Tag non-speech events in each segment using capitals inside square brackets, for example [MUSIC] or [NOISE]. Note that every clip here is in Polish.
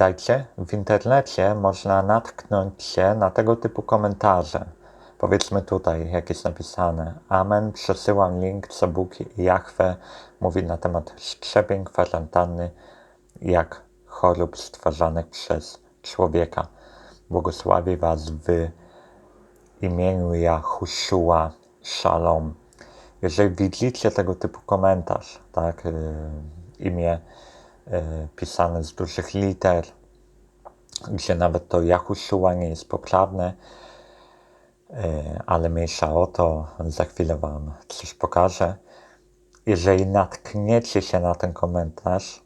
Pamiętajcie, w internecie można natknąć się na tego typu komentarze. Powiedzmy tutaj, jak jest napisane. Amen, przesyłam link, co Bóg Jahwe mówi na temat szczepień, kwarantanny, jak chorób stwarzanych przez człowieka. Błogosławię Was w imieniu Jahushua Shalom. Jeżeli widzicie tego typu komentarz, tak, y, imię pisane z dużych liter, gdzie nawet to Jahushua nie jest poprawne, y, ale mniejsza o to, za chwilę Wam coś pokażę. Jeżeli natkniecie się na ten komentarz,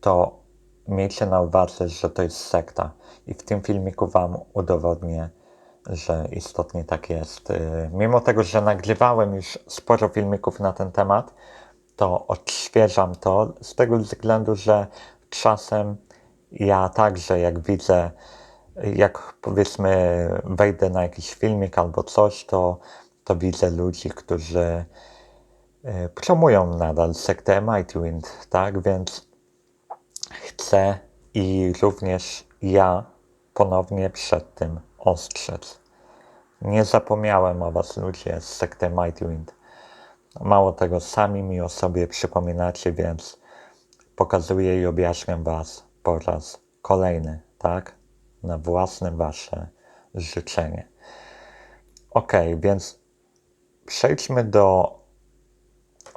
to miejcie na uwadze, że to jest sekta. I w tym filmiku Wam udowodnię, że istotnie tak jest. Y, Mimo tego, że nagrywałem już sporo filmików na ten temat, to odświeżam to z tego względu, że czasem ja także, jak widzę, jak powiedzmy wejdę na jakiś filmik albo coś, to, to widzę ludzi, którzy y, promują nadal sektę Mighty Wind, tak? Więc chcę i również ja ponownie przed tym ostrzec. Nie zapomniałem o Was, ludzie z sekty Mighty Wind. Mało tego, sami mi o sobie przypominacie, więc pokazuję i objaśniam Was po raz kolejny, tak? Na własne Wasze życzenie. Ok, więc przejdźmy do.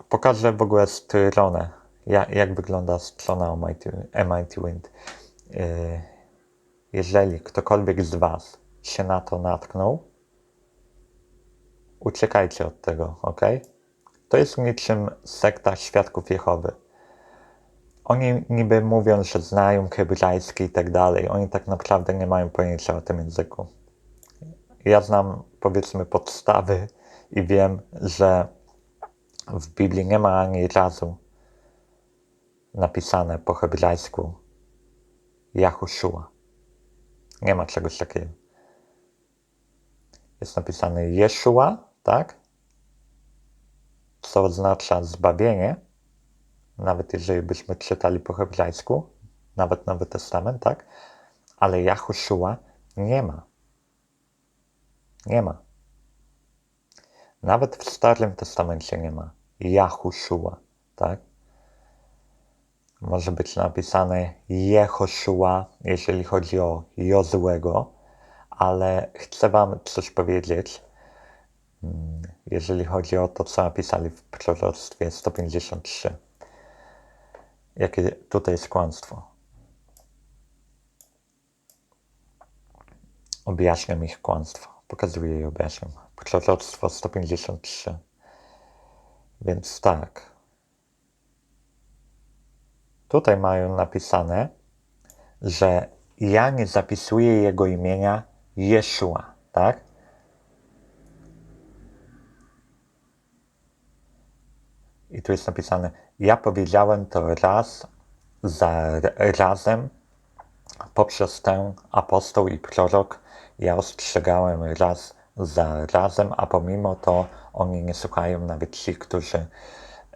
Pokażę w ogóle stronę, jak, jak wygląda strona Mighty, Mighty Wind. Yy, jeżeli ktokolwiek z Was się na to natknął, uciekajcie od tego, ok? To jest niczym sekta świadków Jehowy. Oni niby mówią, że znają hebrajski i tak dalej. Oni tak naprawdę nie mają pojęcia o tym języku. Ja znam, powiedzmy, podstawy i wiem, że w Biblii nie ma ani razu napisane po hebrajsku Jahushua. Nie ma czegoś takiego. Jest napisane Jeszua, tak? Co oznacza zbawienie. Nawet jeżeli byśmy czytali po hebrajsku, nawet Nowy Testament, tak? Ale Jahushua nie ma. Nie ma. Nawet w Starym Testamencie nie ma Jahushua, tak? Może być napisane Jehoshua, jeżeli chodzi o Jozłego, ale chcę Wam coś powiedzieć, jeżeli chodzi o to, co napisali w proroctwie 153. Jakie tutaj jest kłamstwo? Objaśniam ich kłamstwo. Pokazuję i objaśniam. Proroctwo 153. Więc tak. Tutaj mają napisane, że ja nie zapisuję jego imienia Jeszua, tak? I tu jest napisane, ja powiedziałem to raz za razem poprzez ten apostoł i prorok. Ja ostrzegałem raz za razem, a pomimo to oni nie słuchają nawet ci, którzy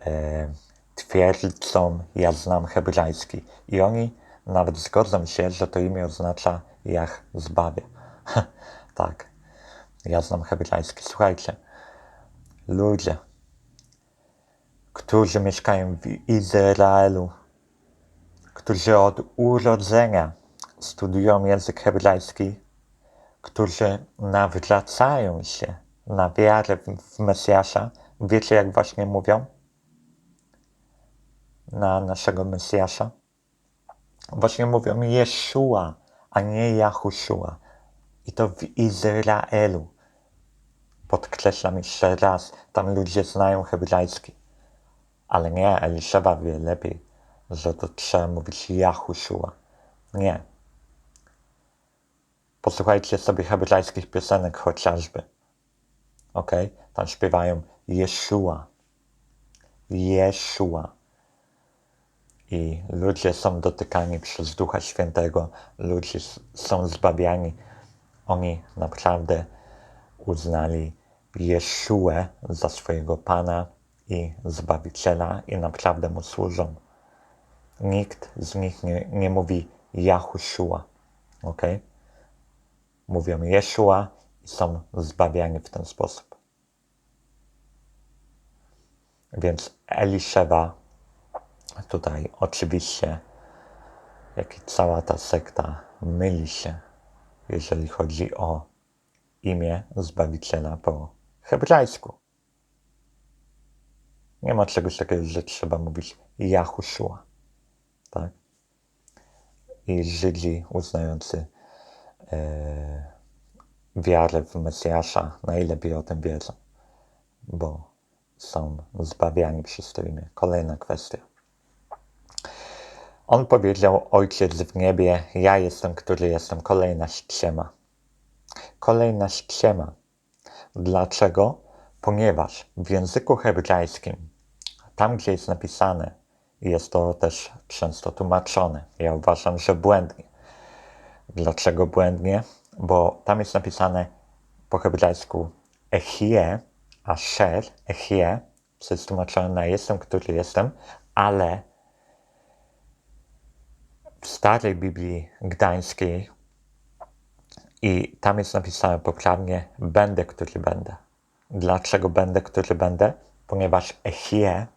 e, twierdzą, ja znam hebrajski. I oni nawet zgodzą się, że to imię oznacza Jach zbawia. [LAUGHS] tak, ja znam hebrajski. Słuchajcie, ludzie, którzy mieszkają w Izraelu, którzy od urodzenia studiują język hebrajski, którzy nawracają się na wiarę w Mesjasza, wiecie jak właśnie mówią? Na naszego Mesjasza? Właśnie mówią Jeszua, a nie Jahushua. I to w Izraelu. Podkreślam jeszcze raz, tam ludzie znają hebrajski. Ale nie, Eliszewa wie lepiej, że to trzeba mówić Jahushua. Nie. Posłuchajcie sobie hebrajskich piosenek chociażby. Ok? Tam śpiewają Jeszua. Jeszua. I ludzie są dotykani przez Ducha Świętego, ludzie są zbawiani. Oni naprawdę uznali Jeszuę za swojego Pana i Zbawiciela i naprawdę Mu służą. Nikt z nich nie, nie mówi Jahushua. Ok? Mówią Jeszua i są zbawiani w ten sposób. Więc Eliszewa tutaj oczywiście, jak i cała ta sekta, myli się, jeżeli chodzi o imię Zbawiciela po hebrajsku. Nie ma czegoś takiego, że trzeba mówić Jahushua. Tak? I Żydzi uznający e, wiarę w Mesjasza najlepiej o tym wiedzą, bo są zbawiani przez to imię. Kolejna kwestia. On powiedział, Ojciec w niebie, ja jestem, który jestem. Kolejna ściema. Kolejna ściema. Dlaczego? Ponieważ w języku hebrajskim, tam gdzie jest napisane, jest to też często tłumaczone, ja uważam, że błędnie. Dlaczego błędnie? Bo tam jest napisane po hebrajsku echie, asher, echie, co jest tłumaczone na jestem, który jestem, ale w starej Biblii Gdańskiej i tam jest napisane poprawnie będę, który będę. Dlaczego będę, który będę? Ponieważ echie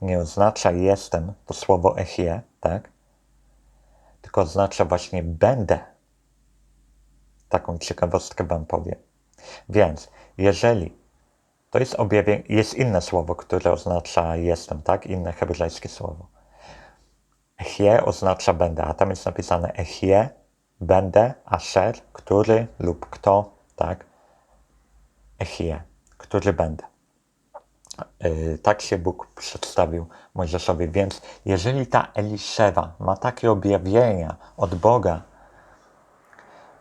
nie oznacza jestem, to słowo echie, tak? Tylko oznacza właśnie będę. Taką ciekawostkę wam powiem. Więc jeżeli to jest objawienie, jest inne słowo, które oznacza jestem, tak? Inne hebrajskie słowo. Echie oznacza będę, a tam jest napisane echie, będę, asher, który lub kto, tak? Echie, który będę. Yy, tak się Bóg przedstawił Mojżeszowi. Więc jeżeli ta Eliszewa ma takie objawienia od Boga,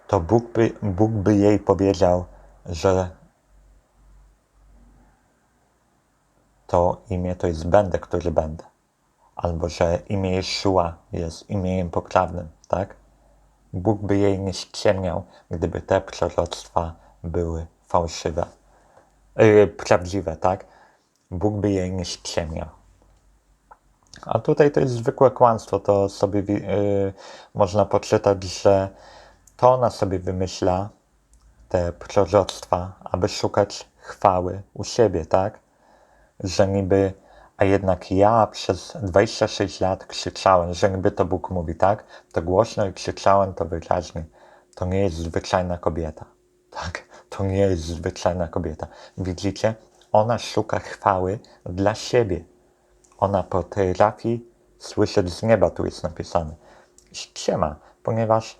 to Bóg by, Bóg by jej powiedział, że to imię to jest będę, który będę. Albo że imię Jeszua jest imieniem poprawnym, tak? Bóg by jej nie ściemniał, gdyby te proroctwa były fałszywe. Yy, prawdziwe, tak? Bóg by jej nie ściemniał. A tutaj to jest zwykłe kłamstwo, to sobie yy, można poczytać, że to ona sobie wymyśla te proroctwa, aby szukać chwały u siebie, tak? Że niby, a jednak ja przez 26 lat krzyczałem, że niby to Bóg mówi, tak? To głośno i krzyczałem to wyraźnie. To nie jest zwyczajna kobieta? To nie jest zwyczajna kobieta. Widzicie? Ona szuka chwały dla siebie. Ona potrafi słyszeć z nieba, tu jest napisane. Ściema, ponieważ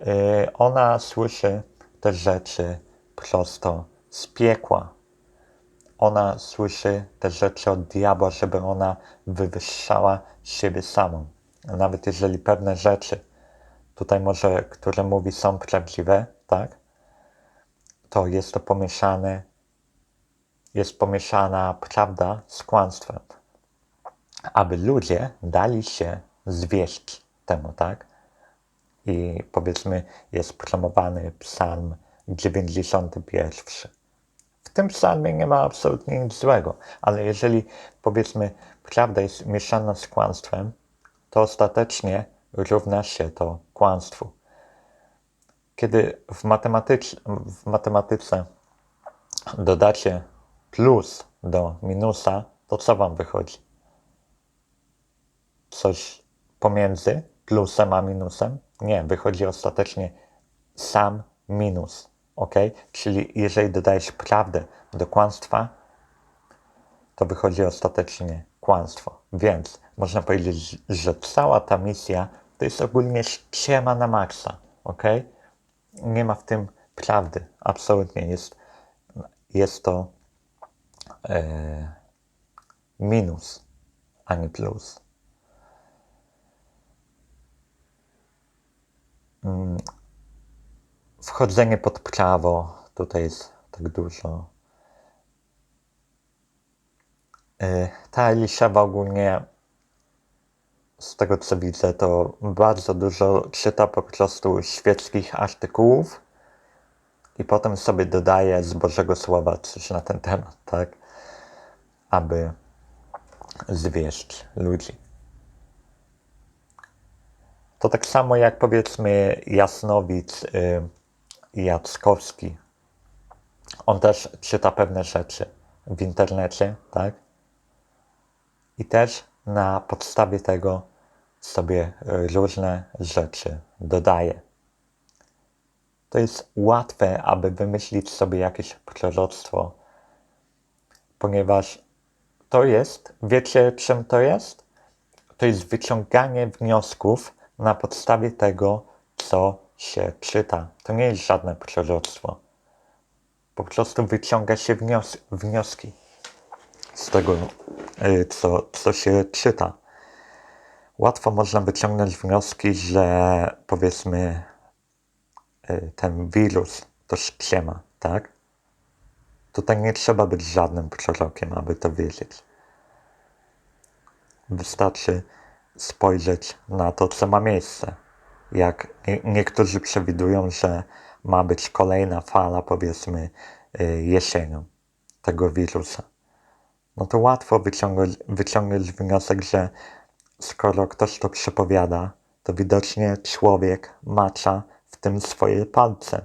yy, ona słyszy te rzeczy prosto z piekła. Ona słyszy te rzeczy od diabła, żeby ona wywyższała siebie samą. Nawet jeżeli pewne rzeczy, tutaj może, które mówi, są prawdziwe, tak? To jest to pomieszane, jest pomieszana prawda z kłamstwem. Aby ludzie dali się zwieść temu, tak? I powiedzmy, jest promowany psalm 91. W tym psalmie nie ma absolutnie nic złego, ale jeżeli powiedzmy prawda jest mieszana z kłamstwem, to ostatecznie równa się to kłamstwu. Kiedy w, matematycz, w matematyce dodacie plus do minusa, to co wam wychodzi? Coś pomiędzy plusem a minusem? Nie, wychodzi ostatecznie sam minus. Ok? Czyli jeżeli dodajesz prawdę do kłamstwa, to wychodzi ostatecznie kłamstwo. Więc można powiedzieć, że cała ta misja to jest ogólnie ściema na maksa. Ok? Nie ma w tym prawdy. Absolutnie jest, jest to e, minus, a nie plus. Mm, wchodzenie pod prawo, tutaj jest tak dużo. E, ta Eliszewa ogólnie, z tego co widzę, to bardzo dużo czyta po prostu świeckich artykułów i potem sobie dodaje z Bożego Słowa coś na ten temat, tak? Aby zwieść ludzi. To tak samo jak powiedzmy Jasnowic y, Jackowski. On też czyta pewne rzeczy w internecie, tak? I też na podstawie tego sobie y, różne rzeczy dodaje. To jest łatwe, aby wymyślić sobie jakieś proroctwo, ponieważ to jest, wiecie czym to jest? To jest wyciąganie wniosków na podstawie tego, co się czyta. To nie jest żadne proroctwo. Po prostu wyciąga się wnios wnioski z tego, y, co, co się czyta. Łatwo można wyciągnąć wnioski, że powiedzmy y, ten wirus to ściema, tak? Tutaj nie trzeba być żadnym prorokiem, aby to wiedzieć. Wystarczy spojrzeć na to, co ma miejsce. Jak nie- niektórzy przewidują, że ma być kolejna fala, powiedzmy, y, jesienią tego wirusa. No to łatwo wyciągnąć, wyciągnąć wniosek, że skoro ktoś to przepowiada, to widocznie człowiek macza w tym swoje palce.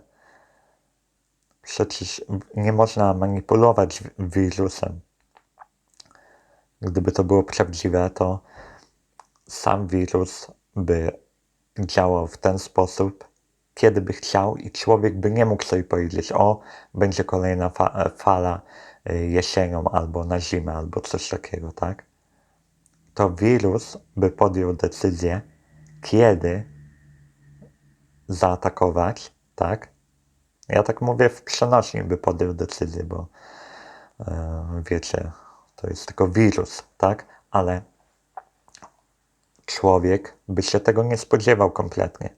Przecież nie można manipulować wi- wirusem. Gdyby to było prawdziwe, to sam wirus by działał w ten sposób, kiedy by chciał, i człowiek by nie mógł sobie powiedzieć: O, będzie kolejna fa- fala y, jesienią, albo na zimę, albo coś takiego, tak? To wirus by podjął decyzję, kiedy zaatakować, tak? Ja tak mówię w przenośni by podjął decyzję, bo e, wiecie, to jest tylko wirus, tak? Ale człowiek by się tego nie spodziewał kompletnie.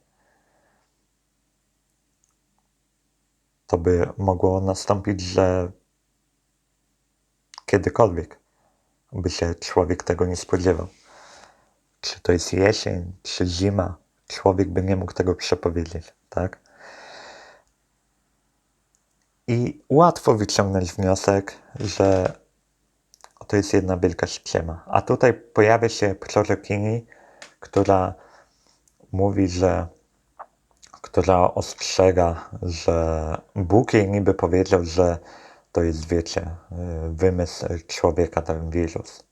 To by mogło nastąpić, że kiedykolwiek by się człowiek tego nie spodziewał. Czy to jest jesień, czy zima, człowiek by nie mógł tego przepowiedzieć, tak? I łatwo wyciągnąć wniosek, że to jest jedna wielka ściema. A tutaj pojawia się prorokini, która mówi, że która ostrzega, że Bóg jej niby powiedział, że to jest, wiecie, y, wymysł człowieka, ten wirus.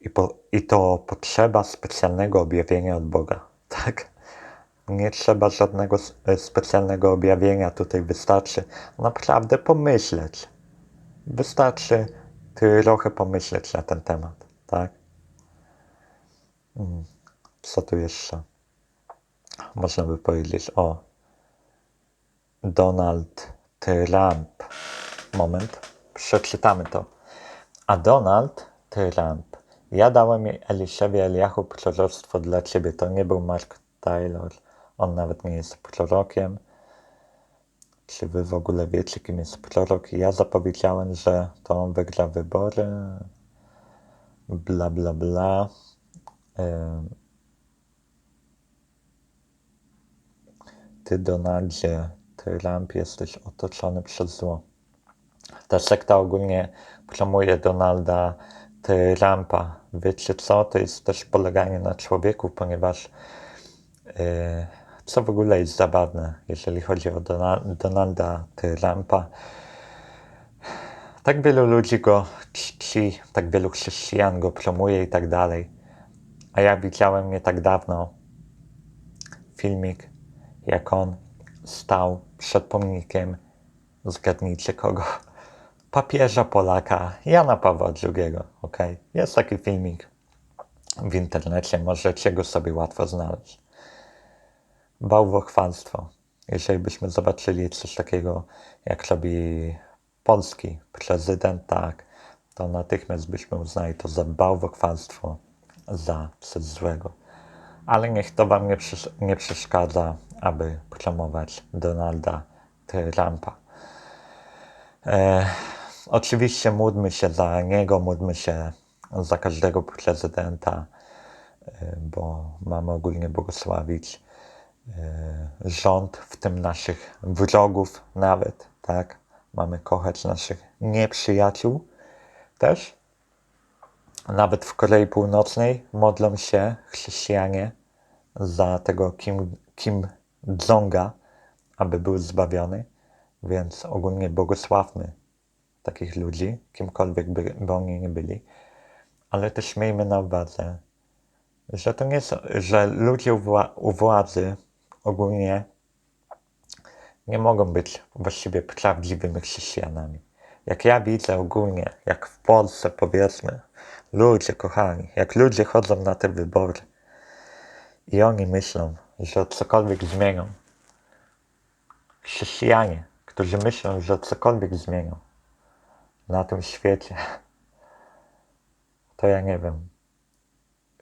I, po, I to potrzeba specjalnego objawienia od Boga, [LAUGHS] tak? Nie trzeba żadnego e, specjalnego objawienia, tutaj wystarczy naprawdę pomyśleć. Wystarczy trochę pomyśleć na ten temat, tak? Mm, Co tu jeszcze? Można by powiedzieć o Donald Trump. Moment, przeczytamy to. A Donald Trump. Ja dałem Elisiowi Eliachu proroctwo dla ciebie. To nie był Mark Taylor. On nawet nie jest prorokiem. Czy wy w ogóle wiecie, kim jest prorok? Ja zapowiedziałem, że to on wygra wybory. Bla, bla, bla. Ty, Donaldzie Trump, jesteś otoczony przez zło. Ta sekta ogólnie promuje Donalda Trumpa. Wiecie co? To jest też poleganie na człowieku, ponieważ yy, co w ogóle jest zabawne, jeżeli chodzi o Dona- Donalda Trumpa. Tak wielu ludzi go czci, tak wielu chrześcijan go promuje i tak dalej. A ja widziałem nie tak dawno filmik, jak on stał przed pomnikiem, zgadnijcie kogo, papieża Polaka, Jana Pawła II, ok? Jest taki filmik w internecie, możecie go sobie łatwo znaleźć. Bałwochwalstwo. Jeżeli byśmy zobaczyli coś takiego, jak robi polski prezydent, tak, to natychmiast byśmy uznali to za bałwochwalstwo, za coś złego. Ale niech to wam nie, przesz- nie przeszkadza, aby promować Donalda Trumpa. E, oczywiście módlmy się za niego, módlmy się za każdego prezydenta, e, bo mamy ogólnie błogosławić e, rząd, w tym naszych wrogów nawet, tak? Mamy kochać naszych nieprzyjaciół też. Nawet w Korei Północnej modlą się chrześcijanie za tego Kim, Kim Jonga, aby był zbawiony, więc ogólnie błogosławmy takich ludzi, kimkolwiek by, by oni nie byli. Ale też miejmy na uwadze, że to nie są, że ludzie u, wła- u władzy ogólnie nie mogą być właściwie prawdziwymi chrześcijanami. Jak ja widzę ogólnie, jak w Polsce powiedzmy, ludzie kochani, jak ludzie chodzą na te wybory i oni myślą, że cokolwiek zmienią, chrześcijanie, którzy myślą, że cokolwiek zmienią na tym świecie, to ja nie wiem,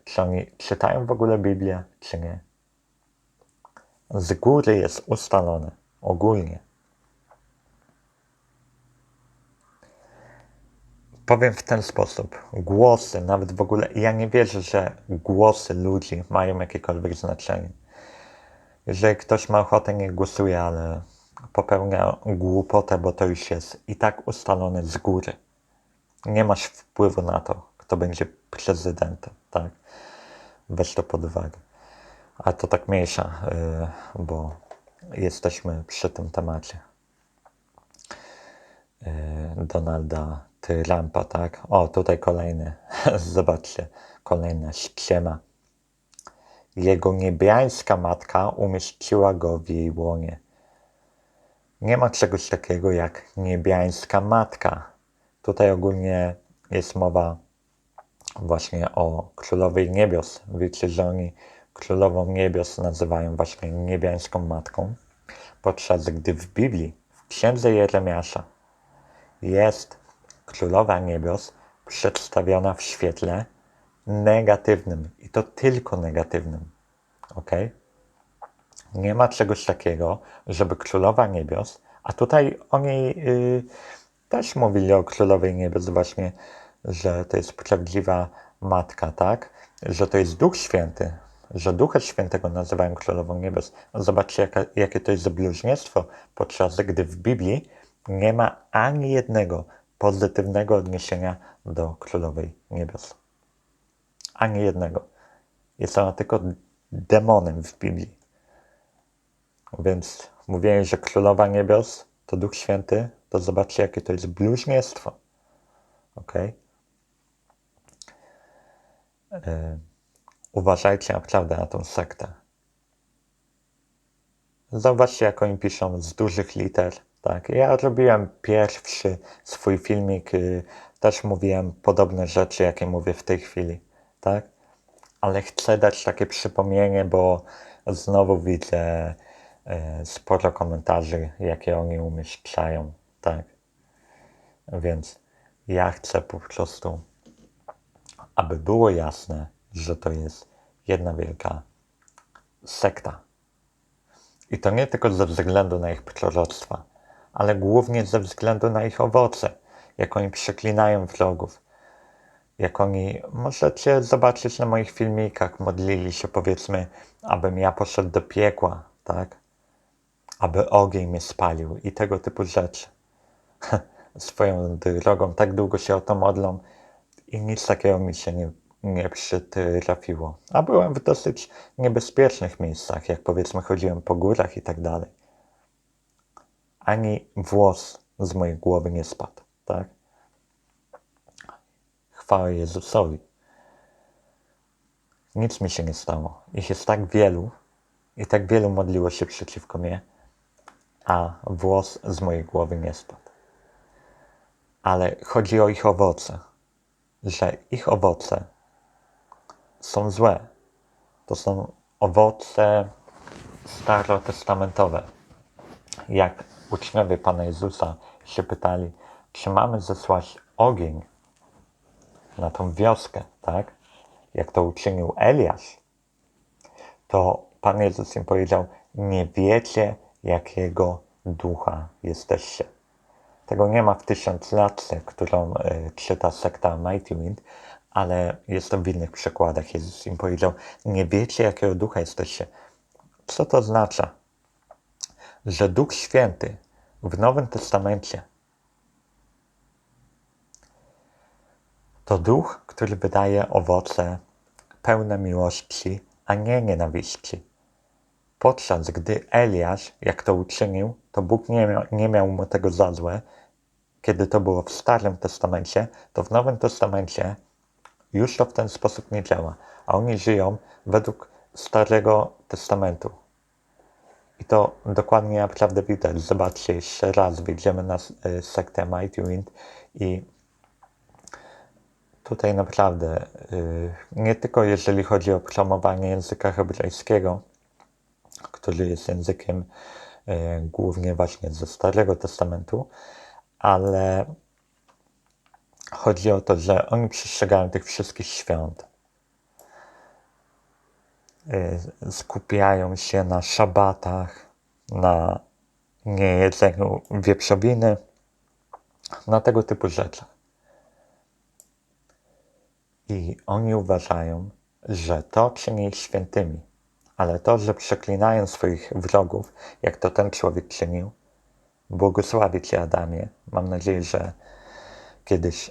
czy oni czytają w ogóle Biblię, czy nie. Z góry jest ustalone, ogólnie. Powiem w ten sposób. Głosy, nawet w ogóle, ja nie wierzę, że głosy ludzi mają jakiekolwiek znaczenie. Jeżeli ktoś ma ochotę, nie głosuje, ale popełnia głupotę, bo to już jest i tak ustalone z góry. Nie masz wpływu na to, kto będzie prezydentem, tak? Weź to pod uwagę. A to tak mniejsza, yy, bo jesteśmy przy tym temacie. Yy, Donalda Trumpa, tak? O, tutaj kolejny. [LAUGHS] Zobaczcie, kolejna ściema. Jego niebiańska matka umieściła go w jej łonie. Nie ma czegoś takiego jak niebiańska matka. Tutaj ogólnie jest mowa właśnie o królowej niebios. Wiecie, że oni królową niebios nazywają właśnie niebiańską matką, podczas gdy w Biblii, w księdze Jeremiasza, jest królowa niebios przedstawiona w świetle negatywnym i to tylko negatywnym. Ok? Nie ma czegoś takiego, żeby królowa niebios, a tutaj oni yy, też mówili o królowej niebios właśnie, że to jest prawdziwa matka, tak? Że to jest Duch Święty, że Ducha Świętego nazywają królową niebios. Zobaczcie, jaka, jakie to jest bluźnierstwo, podczas gdy w Biblii nie ma ani jednego pozytywnego odniesienia do królowej niebios. Ani jednego. Jest ona tylko demonem w Biblii. Więc mówienie, że królowa niebios to Duch Święty, to zobaczcie, jakie to jest bluźnierstwo. Ok? Yy, uważajcie naprawdę na tą sektę. Zobaczcie, jak oni piszą z dużych liter. Tak, ja robiłem pierwszy swój filmik, yy, też mówiłem podobne rzeczy, jakie mówię w tej chwili, tak? Ale chcę dać takie przypomnienie, bo znowu widzę yy, sporo komentarzy, jakie oni umieszczają, tak? Więc ja chcę po prostu, aby było jasne, że to jest jedna wielka sekta. I to nie tylko ze względu na ich proroctwa, ale głównie ze względu na ich owoce, jak oni przeklinają wrogów, jak oni, możecie zobaczyć na moich filmikach, modlili się powiedzmy, abym ja poszedł do piekła, tak? Aby ogień mnie spalił i tego typu rzeczy. [LAUGHS] Swoją drogą tak długo się o to modlą i nic takiego mi się nie, nie przytrafiło. A byłem w dosyć niebezpiecznych miejscach, jak powiedzmy chodziłem po górach i tak dalej. Ani włos z mojej głowy nie spadł, tak? Chwała Jezusowi. Nic mi się nie stało. Ich jest tak wielu i tak wielu modliło się przeciwko mnie, a włos z mojej głowy nie spadł. Ale chodzi o ich owoce, że ich owoce są złe. To są owoce starotestamentowe. Jak uczniowie Pana Jezusa się pytali, czy mamy zesłać ogień na tą wioskę, tak? Jak to uczynił Eliasz, to Pan Jezus im powiedział, nie wiecie, jakiego ducha jesteście. Tego nie ma w tysiąclatce, którą y, czyta sekta Mighty Wind, ale jest to w innych przykładach. Jezus im powiedział, nie wiecie, jakiego ducha jesteście. Co to oznacza? Że Duch Święty w Nowym Testamencie To duch, który wydaje owoce pełne miłości, a nie nienawiści. Podczas gdy Eliasz, jak to uczynił, to Bóg nie miał, nie miał mu tego za złe, kiedy to było w Starym Testamencie, to w Nowym Testamencie już to w ten sposób nie działa. A oni żyją według Starego Testamentu. I to dokładnie naprawdę widać. Zobaczcie jeszcze raz, wyjdziemy na y, sektę Mighty Wind i tutaj naprawdę y, nie tylko jeżeli chodzi o promowanie języka hebrajskiego, który jest językiem y, głównie właśnie ze Starego Testamentu, ale chodzi o to, że oni przestrzegają tych wszystkich świąt. Y, skupiają się na szabatach, na niejedzeniu wieprzowiny, na tego typu rzeczach. I oni uważają, że to czyni ich świętymi, ale to, że przeklinają swoich wrogów, jak to ten człowiek czynił, błogosławię Cię, Adamie. Mam nadzieję, że kiedyś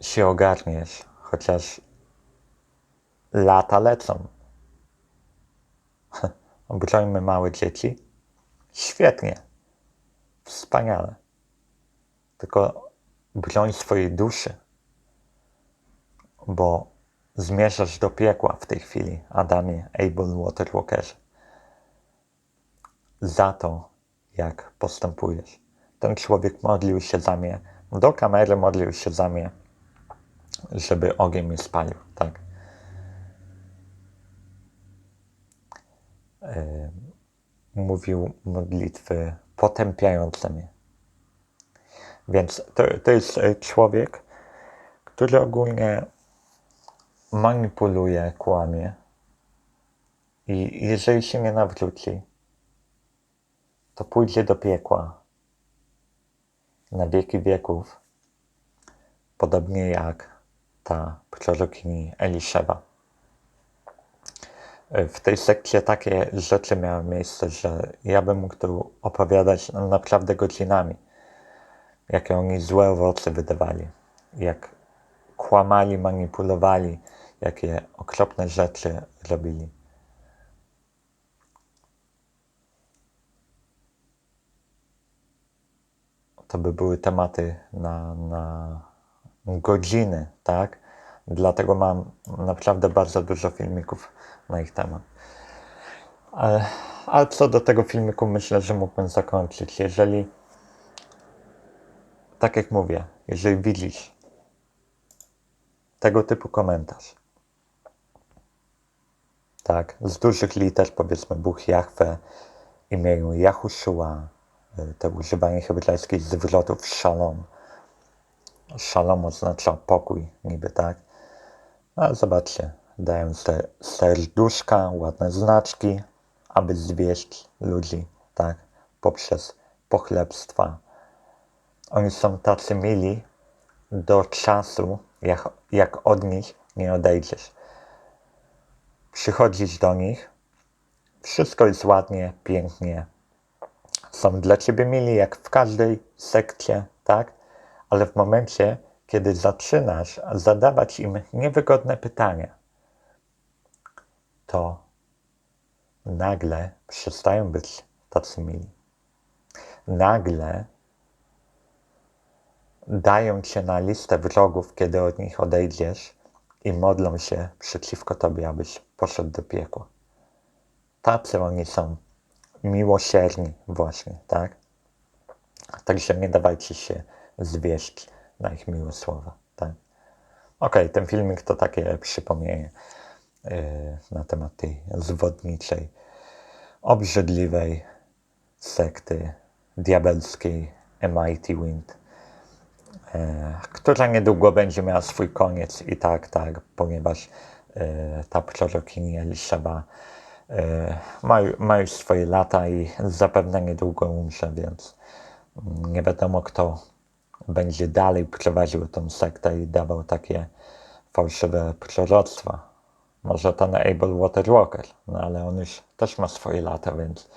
się ogarniesz, chociaż lata lecą. [LAUGHS] Brońmy małe dzieci. Świetnie. Wspaniale. Tylko broń swojej duszy, bo zmierzasz do piekła w tej chwili, Adamie, Abel Waterwalkerze. Za to, jak postępujesz. Ten człowiek modlił się za mnie, do kamery modlił się za mnie, żeby ogień mi spalił, tak. mówił modlitwy potępiające mnie. Więc to, to jest e, człowiek, który ogólnie manipuluje, kłamie. I jeżeli się nie nawróci, to pójdzie do piekła na wieki wieków, podobnie jak ta prorokini Eliszeba w tej sekcie takie rzeczy miały miejsce, że ja bym mógł tu opowiadać naprawdę godzinami, jakie oni złe owoce wydawali, jak kłamali, manipulowali, jakie okropne rzeczy robili. To by były tematy na, na godziny, tak? Dlatego mam naprawdę bardzo dużo filmików na ich temat. Ale, ale co do tego filmiku, myślę, że mógłbym zakończyć. Jeżeli, tak jak mówię, jeżeli widzisz tego typu komentarz, tak, z dużych liter, powiedzmy Bóg Jahwe, imieniu Jahushua, y, to używanie hebrajskich zwrotów szalom. Szalom oznacza pokój, niby tak. A zobaczcie, dają te serduszka, ładne znaczki, aby zwieść ludzi, tak, poprzez pochlebstwa. Oni są tacy mili do czasu, jak, jak od nich nie odejdziesz. Przychodzisz do nich, wszystko jest ładnie, pięknie. Są dla ciebie mili, jak w każdej sekcie, tak? Ale w momencie, kiedy zaczynasz zadawać im niewygodne pytania, to nagle przestają być tacy mili. Nagle dają cię na listę wrogów, kiedy od nich odejdziesz i modlą się przeciwko tobie, abyś poszedł do piekła. Tacy oni są miłosierni właśnie, tak? Także nie dawajcie się zwieść na ich miłe słowa, tak? Okej, okay, ten filmik to takie przypomnienie. Y, na temat tej zwodniczej, obrzydliwej sekty diabelskiej MIT Wind, która niedługo będzie miała swój koniec i tak, tak, ponieważ y, ta prorokini Eliszeba ma, ma już swoje lata i zapewne niedługo umrze, więc nie wiadomo kto będzie dalej prowadził tą sektę i dawał takie fałszywe proroctwa może ten Abel Waterwalker, no ale on już też ma swoje lata, więc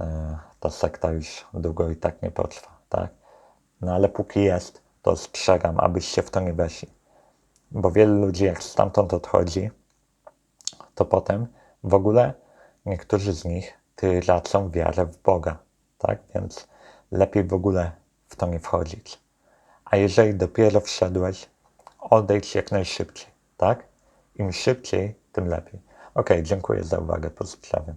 e, ta sekta już długo i tak nie potrwa, tak? No ale póki jest, to ostrzegam, abyście w to nie weszli. Bo wielu ludzi, jak stamtąd odchodzi, to potem w ogóle niektórzy z nich tracą wiarę w Boga, tak? Więc lepiej w ogóle w to nie wchodzić. A jeżeli dopiero wszedłeś, odejdź jak najszybciej, tak? Im szybciej, tym lepiej. Ok, dziękuję za uwagę, pozdrawiam.